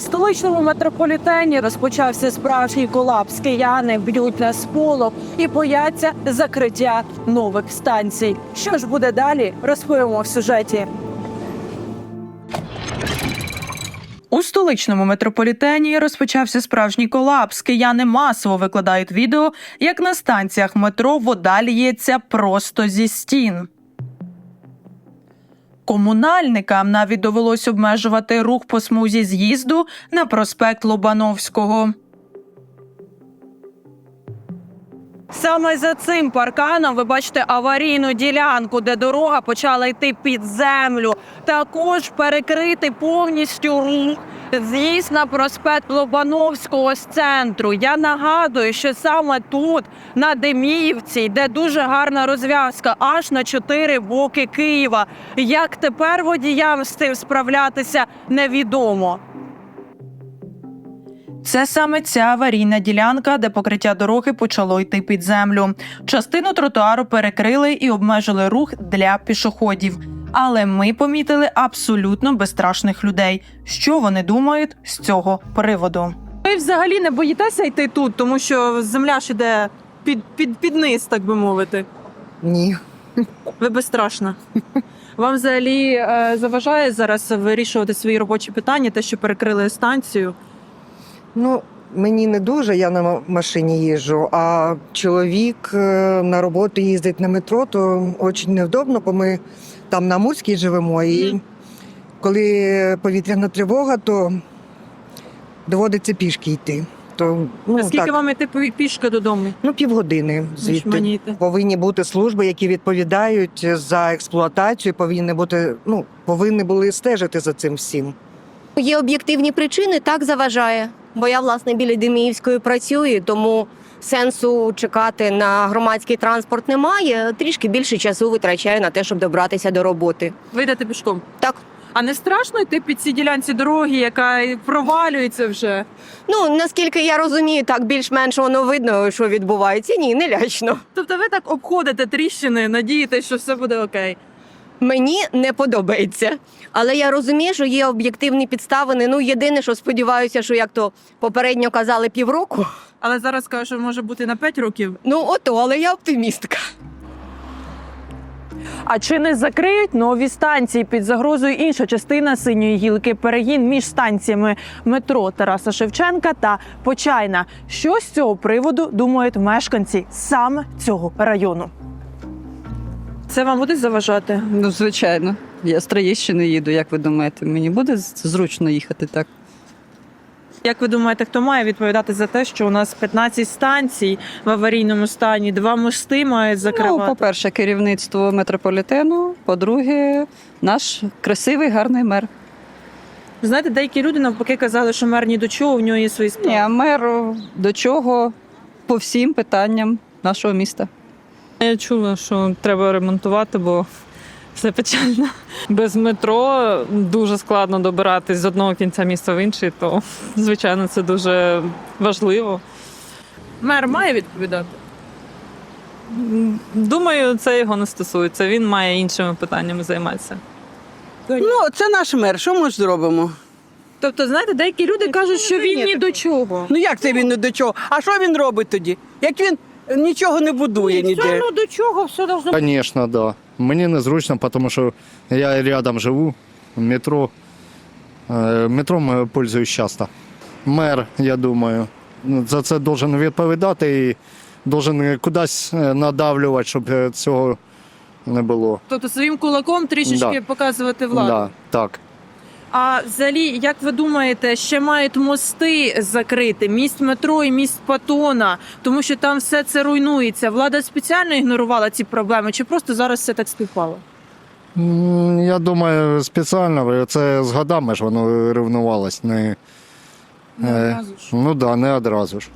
Столичному метрополітені розпочався справжній колапс. Кияни б'ють на сполох і бояться закриття нових станцій. Що ж буде далі? Розповімо в сюжеті. У столичному метрополітені розпочався справжній колапс. Кияни масово викладають відео, як на станціях метро вода ліється просто зі стін. Комунальникам навіть довелось обмежувати рух по смузі з'їзду на проспект Лобановського. Саме за цим парканом ви бачите аварійну ділянку, де дорога почала йти під землю. Також перекрити повністю рух з'їзд проспект Лобановського з центру. Я нагадую, що саме тут, на Деміївці, йде дуже гарна розв'язка, аж на чотири боки Києва. Як тепер водіям з цим справлятися, невідомо. Це саме ця аварійна ділянка, де покриття дороги почало йти під землю. Частину тротуару перекрили і обмежили рух для пішоходів. Але ми помітили абсолютно безстрашних людей. Що вони думають з цього приводу? Ви взагалі не боїтеся йти тут, тому що земля ж іде під, під, під низ, так би мовити. Ні. Ви безстрашна. Вам взагалі е, заважає зараз вирішувати свої робочі питання, те, що перекрили станцію. Ну, мені не дуже, я на машині їжджу, а чоловік е, на роботу їздить на метро, то дуже невдобно, бо ми там на Мурській живемо. І коли повітряна тривога, то доводиться пішки йти. То, ну, Скільки так, вам йти пі- пішки додому? ну, півгодини звідти. Повинні бути служби, які відповідають за експлуатацію, повинні бути, ну, повинні були стежити за цим всім. Є об'єктивні причини, так заважає. Бо я, власне, біля Деміївської працюю, тому сенсу чекати на громадський транспорт немає. Трішки більше часу витрачаю на те, щоб добратися до роботи. Ви йдете пішком. Так, А не страшно йти під цій ділянці дороги, яка провалюється вже? ну наскільки я розумію, так більш-менш воно видно, що відбувається. Ні, не лячно. Тобто ви так обходите тріщини, надієтесь, що все буде окей. Мені не подобається. Але я розумію, що є об'єктивні підставини. Ну, єдине, що сподіваюся, що як то попередньо казали півроку. Але зараз кажу, що може бути на 5 років. Ну, ото, але я оптимістка. А чи не закриють нові станції під загрозою інша частина синьої гілки перегін між станціями метро Тараса Шевченка та Почайна? Що з цього приводу думають мешканці саме цього району? Це вам буде заважати? Ну, звичайно. Я з Троєщини їду, як ви думаєте, мені буде зручно їхати так? Як ви думаєте, хто має відповідати за те, що у нас 15 станцій в аварійному стані, два мости мають Ну, по-перше, керівництво метрополітену, по-друге, наш красивий, гарний мер. Знаєте, деякі люди навпаки казали, що мер ні до чого, в нього є свої справи. Ні, а мер до чого по всім питанням нашого міста. Я чула, що треба ремонтувати, бо все печально. Без метро дуже складно добиратись з одного кінця міста в інший, то звичайно це дуже важливо. Мер має відповідати. Думаю, це його не стосується. Він має іншими питаннями займатися. Ну, це наш мер. Що ми ж зробимо? Тобто, знаєте, деякі люди кажуть, що він ні до чого. Ну як це він не до чого? А що він робить тоді? Як він нічого не будує Все ніде? одно до чого, все должно Конечно, да. Мені незручно, тому що я рядом живу, метро. Е, Метром пользуюсь часто. Мер, я думаю, за це должен відповідати і должен кудись е, надавлювати, щоб е, цього не було. Тобто своїм кулаком трішечки Да. показувати владу. Да, так. А взагалі, як ви думаєте, ще мають мости закрити? Міст метро і міст Патона, тому що там все це руйнується. Влада спеціально ігнорувала ці проблеми, чи просто зараз все так співпало? Я думаю, спеціально це з годами ж воно ревнувалось. Не, е, ну да, не одразу ж.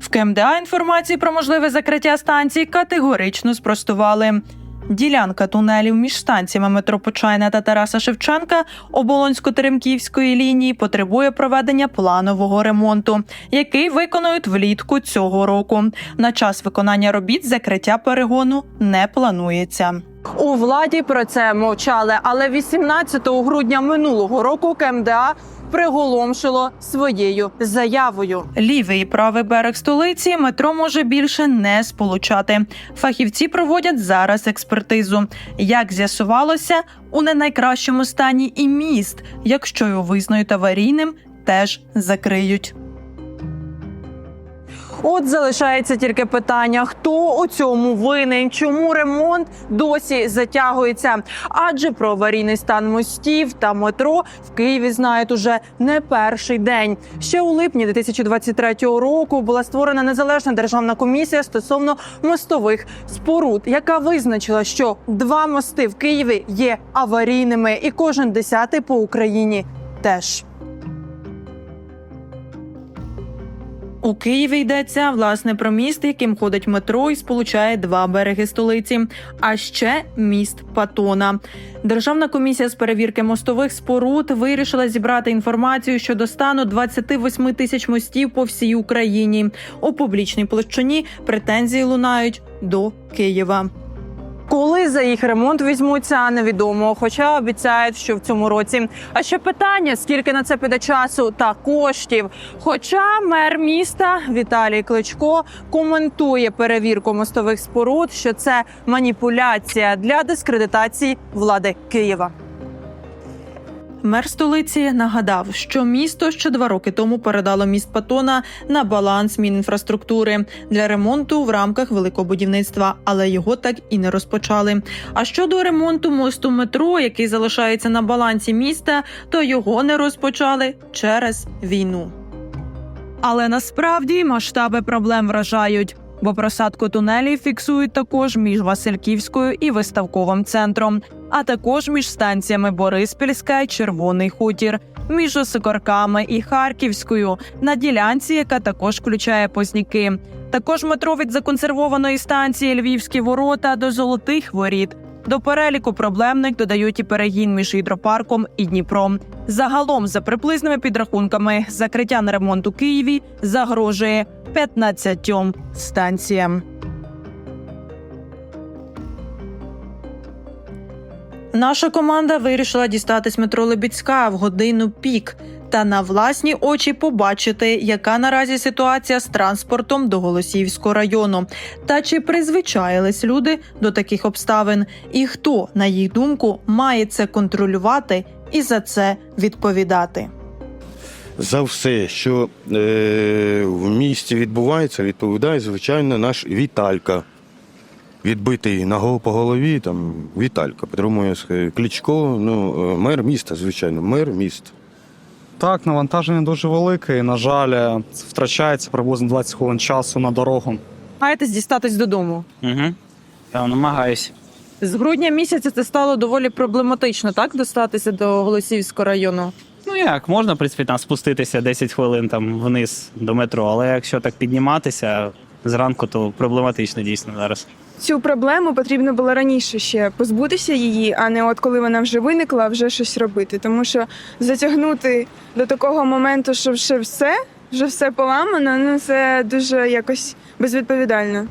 В КМДА інформації про можливе закриття станцій категорично спростували. Ділянка тунелів між станціями метро Почайна та Тараса Шевченка Оболонсько-Теремківської лінії потребує проведення планового ремонту, який виконують влітку цього року. На час виконання робіт закриття перегону не планується. У владі про це мовчали, але 18 грудня минулого року КМДА приголомшило своєю заявою. Лівий і правий берег столиці метро може більше не сполучати. Фахівці проводять зараз експертизу. Як з'ясувалося, у не найкращому стані і міст, якщо його визнають аварійним, теж закриють. От залишається тільки питання: хто у цьому винен? Чому ремонт досі затягується? Адже про аварійний стан мостів та метро в Києві знають уже не перший день. Ще у липні 2023 року була створена незалежна державна комісія стосовно мостових споруд, яка визначила, що два мости в Києві є аварійними, і кожен десятий по Україні теж. У Києві йдеться власне про міст, яким ходить метро і сполучає два береги столиці. А ще міст Патона. Державна комісія з перевірки мостових споруд вирішила зібрати інформацію щодо стану 28 тисяч мостів по всій Україні. У публічній площині претензії лунають до Києва. Коли за їх ремонт візьмуться, невідомо. Хоча обіцяють, що в цьому році. А ще питання: скільки на це піде часу та коштів. Хоча мер міста Віталій Кличко коментує перевірку мостових споруд, що це маніпуляція для дискредитації влади Києва. Мер столиці нагадав, що місто ще два роки тому передало міст Патона на баланс Мінінфраструктури для ремонту в рамках великого будівництва, але його так і не розпочали. А щодо ремонту мосту метро, який залишається на балансі міста, то його не розпочали через війну. Але насправді масштаби проблем вражають. Бо просадку тунелів фіксують також між Васильківською і виставковим центром, а також між станціями Бориспільська і Червоний Хутір, між Осикорками і Харківською на ділянці, яка також включає Позняки. Також метро від законсервованої станції Львівські ворота до Золотих воріт. До переліку проблемних додають і перегін між гідропарком і Дніпром. Загалом, за приблизними підрахунками, закриття на ремонт у Києві загрожує 15 станціям. Наша команда вирішила дістатись метро Лебідська в годину пік та на власні очі побачити, яка наразі ситуація з транспортом до Голосіївського району, та чи призвичаїлись люди до таких обставин, і хто, на їх думку, має це контролювати і за це відповідати. За все, що е, в місті відбувається, відповідає, звичайно, наш Віталька. Відбитий на по голові, там Віталька. Підтримує е, Кличко, ну, е, мер міста, звичайно, мер міста. Так, навантаження дуже велике. і, На жаль, е, втрачається приблизно 20 хвилин часу на дорогу. Маєтесь дістатись додому. Угу. Я намагаюсь. З грудня місяця це стало доволі проблематично, так достатися до Голосіївського району. Ну як, можна, в принципі, там спуститися 10 хвилин там вниз до метро, але якщо так підніматися зранку, то проблематично дійсно зараз. Цю проблему потрібно було раніше ще позбутися її, а не от коли вона вже виникла, вже щось робити. Тому що затягнути до такого моменту, що вже все, вже все поламано, ну це дуже якось безвідповідально.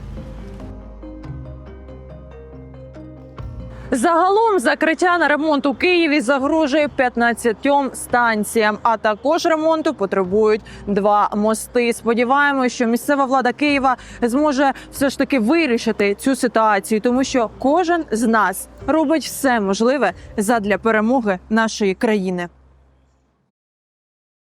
Загалом закриття на ремонт у Києві загрожує 15 станціям, а також ремонту потребують два мости. Сподіваємося, що місцева влада Києва зможе все ж таки вирішити цю ситуацію, тому що кожен з нас робить все можливе задля перемоги нашої країни.